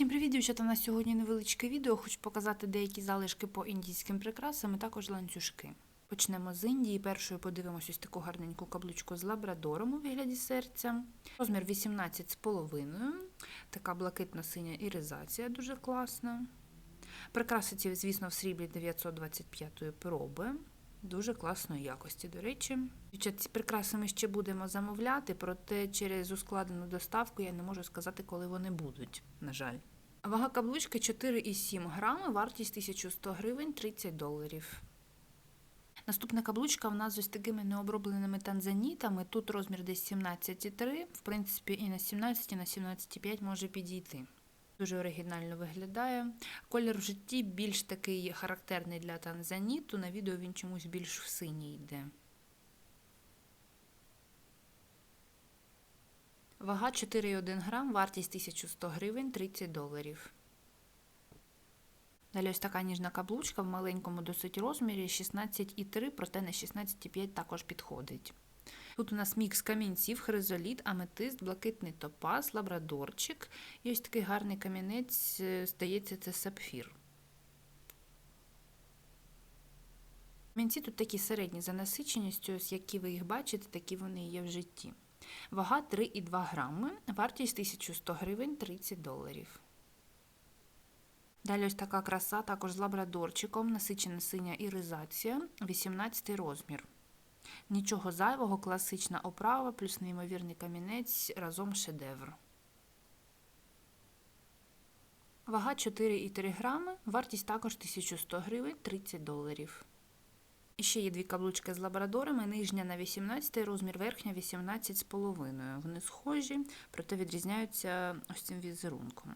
Всім привіт, дівчата! У нас сьогодні невеличке відео. Хочу показати деякі залишки по індійським прикрасам і також ланцюжки. Почнемо з Індії. Першою подивимось ось таку гарненьку каблучку з лабрадором у вигляді серця. Розмір 18,5. Така блакитно-синя іризація, дуже класна. Прикраси ці, звісно, в сріблі 925 проби. Дуже класної якості, до речі. Ці прикраси ми ще будемо замовляти, проте через ускладену доставку я не можу сказати, коли вони будуть, на жаль. Вага каблучки 4,7 грами, вартість 1100 гривень 30 доларів. Наступна каблучка в нас з ось такими необробленими танзанітами. Тут розмір десь 17,3, в принципі, і на 17, і на 17,5 може підійти. Дуже оригінально виглядає. Колір в житті більш такий характерний для танзаніту. На відео він чомусь більш в синій йде. Вага 4,1 грам, вартість 1100 гривень 30 доларів. Далі ось така ніжна каблучка в маленькому досить розмірі 16,3, проте на 16,5 також підходить. Тут у нас мікс камінців, хризоліт, аметист, блакитний топаз, лабрадорчик. І ось такий гарний камінець, здається, це сапфір. Камінці тут такі середні за насиченістю, ось які ви їх бачите, такі вони є в житті. Вага 3,2 грами, вартість 1100 гривень 30 доларів. Далі ось така краса, також з лабрадорчиком, насичена синя іризація, 18 розмір. Нічого зайвого, класична оправа, плюс неймовірний камінець, разом шедевр. Вага 4,3 грами, вартість також 1100 гривень 30 доларів. І ще є дві каблучки з лабрадорами, нижня на 18 розмір, верхня 18,5. Вони схожі, проте відрізняються ось цим візерунком.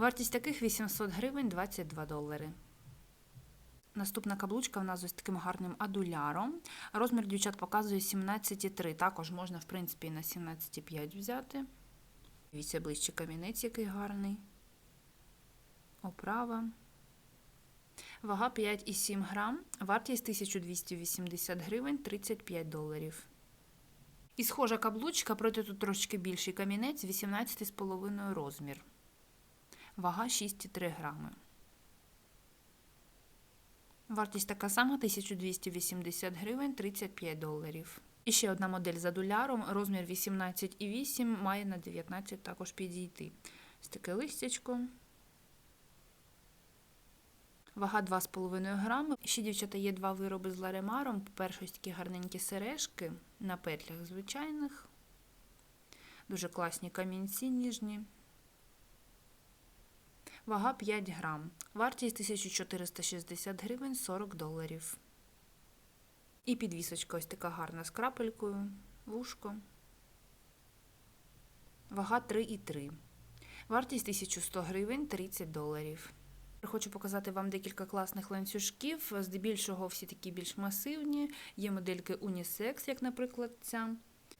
Вартість таких 800 гривень 22 долари. Наступна каблучка в нас ось таким гарним адуляром. Розмір дівчат показує 17,3. Також можна, в принципі, на 17,5 взяти. Дивіться ближче камінець, який гарний. Оправа. Вага 5,7 грам. Вартість 1280 гривень 35 доларів. І схожа каблучка, проте тут трошки більший камінець, 18,5 розмір. Вага 6,3 грами. Вартість така сама 1280 гривень 35 доларів. І ще одна модель за доляром, розмір 18,8, має на 19 також підійти. Ось таке листячко. Вага 2,5 грами. Ще, дівчата, є два вироби з ларемаром. По-перше, такі гарненькі сережки на петлях звичайних. Дуже класні камінці ніжні. Вага 5 грам. Вартість 1460 гривень 40 доларів. І підвісочка ось така гарна з крапелькою, вушко. Вага 3,3. Вартість 1100 гривень 30 доларів. Хочу показати вам декілька класних ланцюжків. Здебільшого всі такі більш масивні. Є модельки унісекс, як, наприклад, ця.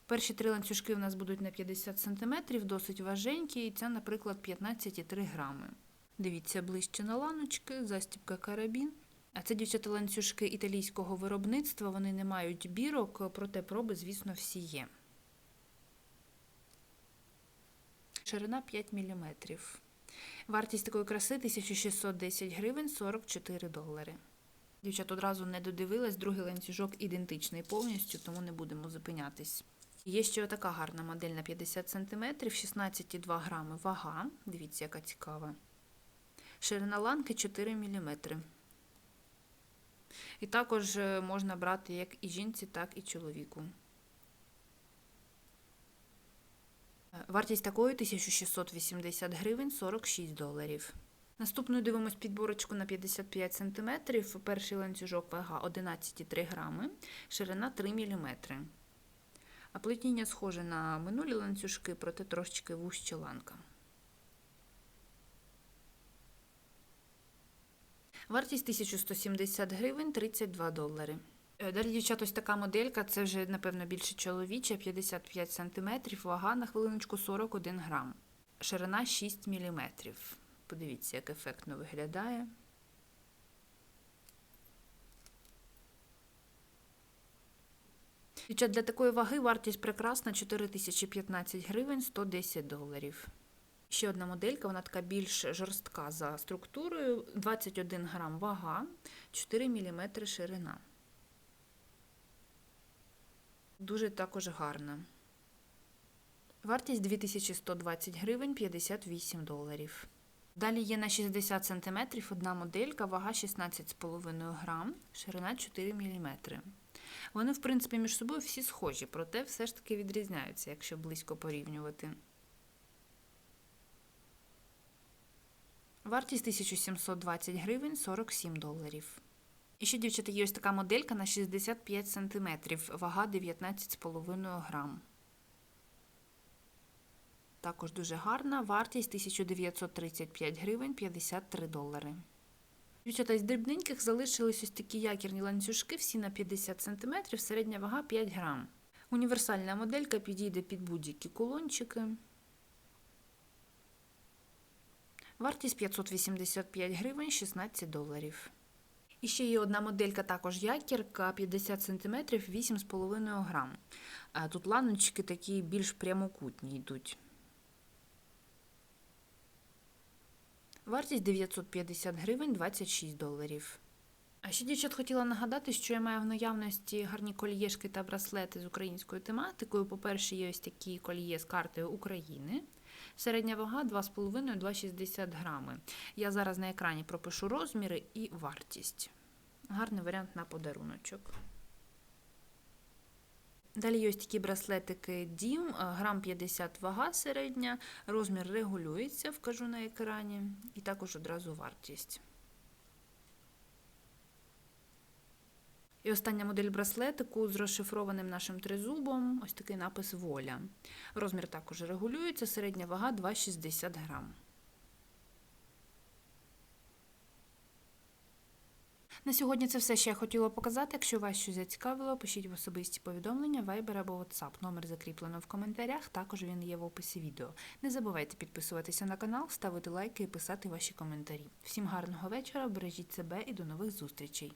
Перші три ланцюжки у нас будуть на 50 см, досить важенькі, і ця, наприклад, 15,3 грами. Дивіться ближче на ланочки, застібка карабін. А це дівчата ланцюжки італійського виробництва, вони не мають бірок, проте проби, звісно, всі є. Ширина 5 мм. Вартість такої краси 1610 гривень 44 долари. Дівчат одразу не додивилась, другий ланцюжок ідентичний повністю, тому не будемо зупинятись. Є ще така гарна модель на 50 см, 16,2 грами вага. Дивіться, яка цікава. Ширина ланки 4 мм. І також можна брати як і жінці, так і чоловіку. Вартість такої 1680 гривень 46 доларів. Наступною дивимось підборочку на 55 см. Перший ланцюжок вага 11,3 грами, ширина 3 мм. А плетіння схоже на минулі ланцюжки, проте трошечки вужче ланка. Вартість 1170 гривень 32 долари. Далі, дівчат, ось така моделька, це вже, напевно, більше чоловіча, 55 см, вага на хвилиночку 41 грам. Ширина 6 мм. Подивіться, як ефектно виглядає. Дівчат, для такої ваги вартість прекрасна 4015 гривень 110 доларів. Ще одна моделька, вона така більш жорстка за структурою, 21 грам вага, 4 мм ширина. Дуже також гарна. Вартість 2120 гривень 58 доларів. Далі є на 60 см одна моделька, вага 16,5 грам, ширина 4 мм. Вони, в принципі, між собою всі схожі, проте все ж таки відрізняються, якщо близько порівнювати. Вартість 1720 гривень 47 доларів. І ще, дівчата, є ось така моделька на 65 см, вага 19,5 грам. Також дуже гарна. Вартість 1935 гривень 53 долари. Дівчата, з дрібненьких залишились ось такі якірні ланцюжки, всі на 50 см, середня вага 5 грам. Універсальна моделька підійде під будь-які кулончики. Вартість 585 гривень 16 доларів. І ще є одна моделька, також якірка 50 см 8,5 грам. А Тут ланочки такі більш прямокутні йдуть. Вартість 950 гривень 26 доларів. А ще, дівчат, хотіла нагадати, що я маю в наявності гарні кольєшки та браслети з українською тематикою. По-перше, є ось такі кольє з картою України. Середня вага 2,5-2,60 грами. Я зараз на екрані пропишу розміри і вартість. Гарний варіант на подаруночок. Далі є ось такі браслетики Дім, грам 50 вага середня, розмір регулюється, вкажу на екрані, і також одразу вартість. І остання модель браслетику з розшифрованим нашим тризубом, ось такий напис Воля. Розмір також регулюється, середня вага 2,60 грам. На сьогодні це все, що я хотіла показати. Якщо вас щось зацікавило, пишіть в особисті повідомлення, Viber або WhatsApp. Номер закріплено в коментарях, також він є в описі відео. Не забувайте підписуватися на канал, ставити лайки і писати ваші коментарі. Всім гарного вечора, бережіть себе і до нових зустрічей!